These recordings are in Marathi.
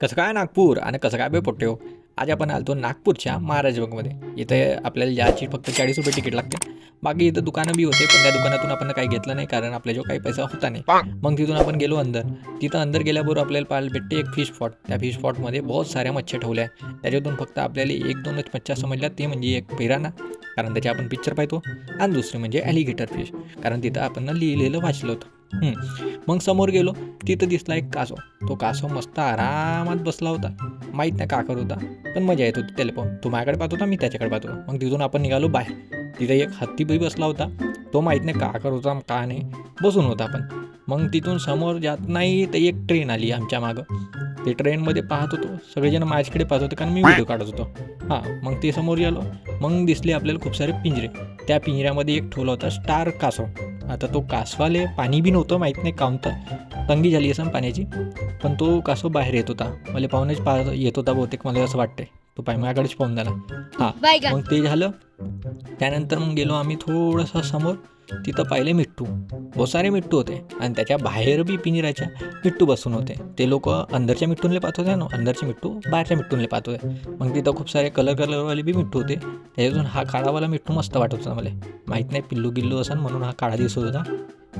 कसं काय नागपूर आणि कसं काय बे पोट्टे हो आज आपण आलतो नागपूरच्या महाराजबागमध्ये इथे आपल्याला याची फक्त चाळीस रुपये तिकीट लागते. बाकी इथं दुकानं बी होते पण त्या दुकानातून आपण काही घेतलं नाही कारण आपल्याजवळ काही पैसा होता नाही. मग तिथून आपण गेलो अंदर. तिथं अंदर गेल्याबरोबर आपल्याला पाहायला भेटते एक फिश पॉट त्या फिश पॉटमध्ये बहुत साऱ्या मच्छ्या ठेवल्या आहे त्याच्यातून फक्त आपल्याला एक दोनच मच्छ्या समजल्या. ते म्हणजे एक पिराना. कारण त्याचे आपण पिक्चर पाहतो. आणि दुसरे म्हणजे ॲलिगेटर फिश कारण तिथं आपण लिहिलेलं वाचलं होतं. मग समोर गेलो तिथं दिसला एक कासव. तो कासव मस्त आरामात बसला होता. माहीत नाही का करत होता पण मजा येत होती त्याला पाहून तो माझ्याकडे पाहत होता मी त्याच्याकडे पाहत मग तिथून आपण निघालो बाहेर. तिथे एक हत्तीबाई बसला होता. तो माहीत नाही का करत होता का नाही बसून होता आपण मग तिथून समोर जात नाही तर एक ट्रेन आली आमच्या मागं. ते ट्रेनमध्ये पाहत होतो. सगळेजण माझ्याकडे पाहत होते कारण मी व्हिडिओ काढत होतो. हां मग ते समोर गेलो. मग दिसले आपल्याला खूप सारे पिंजरे. त्या पिंजऱ्यामध्ये एक ठेवला होता स्टार कासव. आता तो कासवाले पाणी बी नव्हतं माहीत नाही काउंटर तंगी झाली असं पाण्याची. पण तो कासव बाहेर येत होता. मला पाहुणेच पाहत येत होता बहुतेक मला असं वाटतंय. तो पाय माझ्याकडेच पाहून झाला. हां मग ते झालं. त्यानंतर मग गेलो आम्ही थोडंसं समोर. तिथं पाहिले मिट्टू. ओसारे सारे मिट्टू होते आणि त्याच्या बाहेर बी पिंजऱ्याच्या मिट्टू बसून होते. ते लोक अंदरच्या मिट्टूनले पाहत होते ना अंदरचे मिट्टू बाहेरच्या मिट्टूनले पाहत होते. मग तिथं खूप सारे कलर कलरवाले बी मिट्टू होते. त्याच्यातून हा काळावाला मिट्टू मस्त वाटत होता मला. माहीत नाही पिल्लू गिल्लू असं म्हणून हा काळा दिसत होता.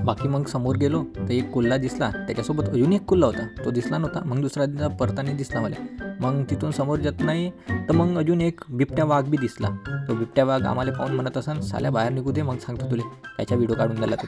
बाकी मग समोर गेलो तर एक कुल्ला दिसला. त्याच्यासोबत अजून एक कुल्ला होता. तो दिसला नव्हता. मग दुसरा दिवसा परताने दिसला मला. मग तिथून समोर जात नाही तर मग अजून एक बिबट्या वाघ बी दिसला. तो बिबट्या वाघ आम्हाला पाहून म्हणत असन साल्या बाहेर निघू दे मग सांगतो तुले. त्याच्या व्हिडिओ काढून दिला तो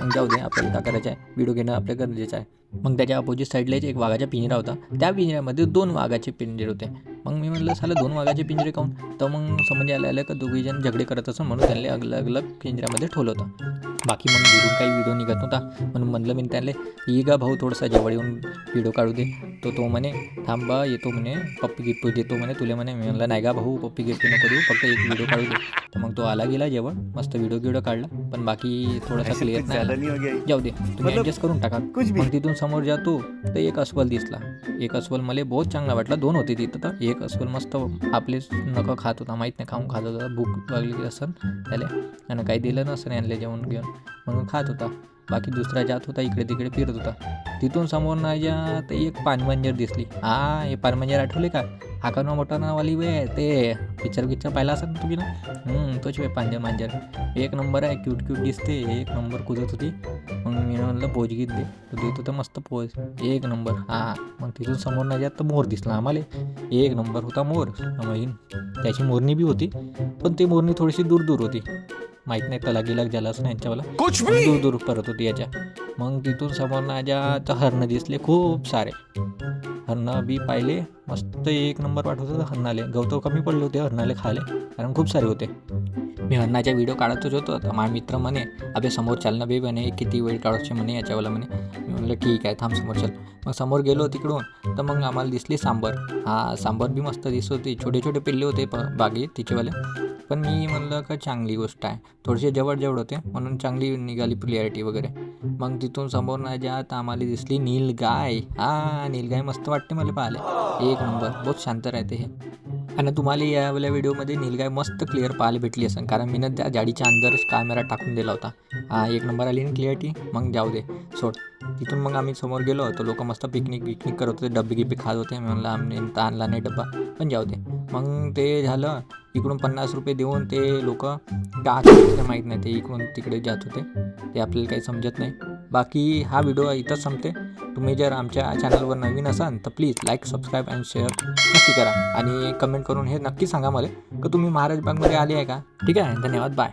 मग जाऊ दे आपल्याला काय करायचं आहे व्हिडिओ घेणं आपल्या गरजेचं आहे. मग त्याच्या अपोजिट साईडलाच एक वाघाचा पिंजरा होता. त्या पिंजऱ्यामध्ये दोन वाघाचे पिंजरे होते. मग मी म्हणलं साला दोन वाघाचे पिंजरे काऊन तर मग समज आलं आलं का दोघीजण झगडे करत असं म्हणून त्यांनी अलग अलग पिंजऱ्यामध्ये ठेवलं होतं. बाकी मग दुरून काही व्हिडिओ निघत नव्हता. म्हणून म्हणलं मी त्याला ये गा भाऊ थोडासा जवळ येऊन व्हिडिओ काढू दे. तो तो म्हणे थांबा येतो म्हणे पप्पी गिफ्ट देतो म्हणे तुला म्हणे. मी म्हणलं नाही का भाऊ पप्पी गिफ्ट नको देऊ फक्त एक व्हिडिओ काढू दे. तर मग तो आला गेला जेवण मस्त व्हिडिओ गिडिओ काढला. पण बाकी थोडासा क्लिअर नाही. हो जाऊ दे तुम्ही ॲडजस्ट करून टाका. मग तिथून समोर जातो तर एक अस्वल दिसला. एक अस्वल मला बहुत चांगला वाटला दोन होते तिथं तर. एक अस्वल मस्त आपलेच नकं खात होता माहीत नाही खाऊन खात होता भूक लागली असन त्याला. आणि काही दिलं नसतं यांना जेवण घेऊन. म्हणून खात होता. बाकी दुसरा जात होता इकडे तिकडे फिरत होता. तिथून समोर नाही जा एक पानमंजर दिसली. हा हे पानमंजर आठवले का? हाका मोठा वे ते? पिक्चर पिक्चर पाहिला असेल ना तुम्ही ना? तोच वे पांजर मांजर. एक नंबर आहे क्यूट क्यूट दिसते. एक नंबर कुजत होती. मग मी म्हणलं पोज गीत दे. तो देत होतं मस्त पोज. एक नंबर. हा मग तिथून समोर नाही जात तर मोर दिसला आम्हाला. एक नंबर होता मोर मग त्याची मोरणी बी होती पण ती मोरणी थोडीशी दूर दूर होती. माहीत नाही त्याला गिलाक झाला असं यांच्यावाला. दूर दूर परत होती याच्या. मग तिथून समोर तर हरणं दिसले खूप सारे. हरणं बी पाहिले मस्त एक नंबर वाटत होतं हरणाले. गवतं कमी पडले होते हरणाले खाले कारण खूप सारे होते. मी हरणाच्या व्हिडिओ काढतच होतो तर माझा मित्र म्हणे अबे समोर चाल ना बे म्हणे किती वेळ काढायचे म्हणे याच्यावाला म्हणे. मी म्हणलं ठीक आहे थांब समोर चल. मग समोर गेलो तिकडून तर मग आम्हाला दिसली सांबर. हा सांबर बी मस्त दिसत होती. छोटे छोटे पिल्ले होते प बागेत तिचेवाले. पण मी म्हणलं का चांगली गोष्ट आहे. थोडेसे जवळ जवळ होते म्हणून चांगली निघाली क्लिअरिटी वगैरे. मग तिथून समोर नाही जात आम्हाला दिसली नीलगाय. हा नीलगाय मस्त वाटते मला पाहायला. एक नंबर बहुत शांत राहते हे. आणि तुम्हाला यावाल्या व्हिडिओमध्ये नीलगाय मस्त क्लिअर पाहायला भेटली असेल कारण मी ना त्या जाडीच्या अंदरच कॅमेरा टाकून दिला होता. हा एक नंबर आली ना क्लिअरिटी? मग जाऊ दे सोड. तिथून मग आम्ही समोर गेलो तर लोक मस्त पिकनिक पिकनिक करत होते. डब्बे गिब्बे खात होते. म्हणलं आम्ही तर आणला नाही डब्बा पण जाऊ दे. मग ते झालं. इकडून पन्नास रुपये देऊन ते लोक का माहीत नाही ते इकडून तिकडे जात होते. ते आपल्याला काही समजत नाही. बाकी हा व्हिडिओ इथंच संपते. तुम्ही जर आमच्या चॅनलवर नवीन असाल तर please like subscribe and share नक्की करा. आणि कमेंट करून हे नक्की सांगा मला की तुम्ही महाराज बागमध्ये आले आहे का? ठीक आहे? धन्यवाद. बाय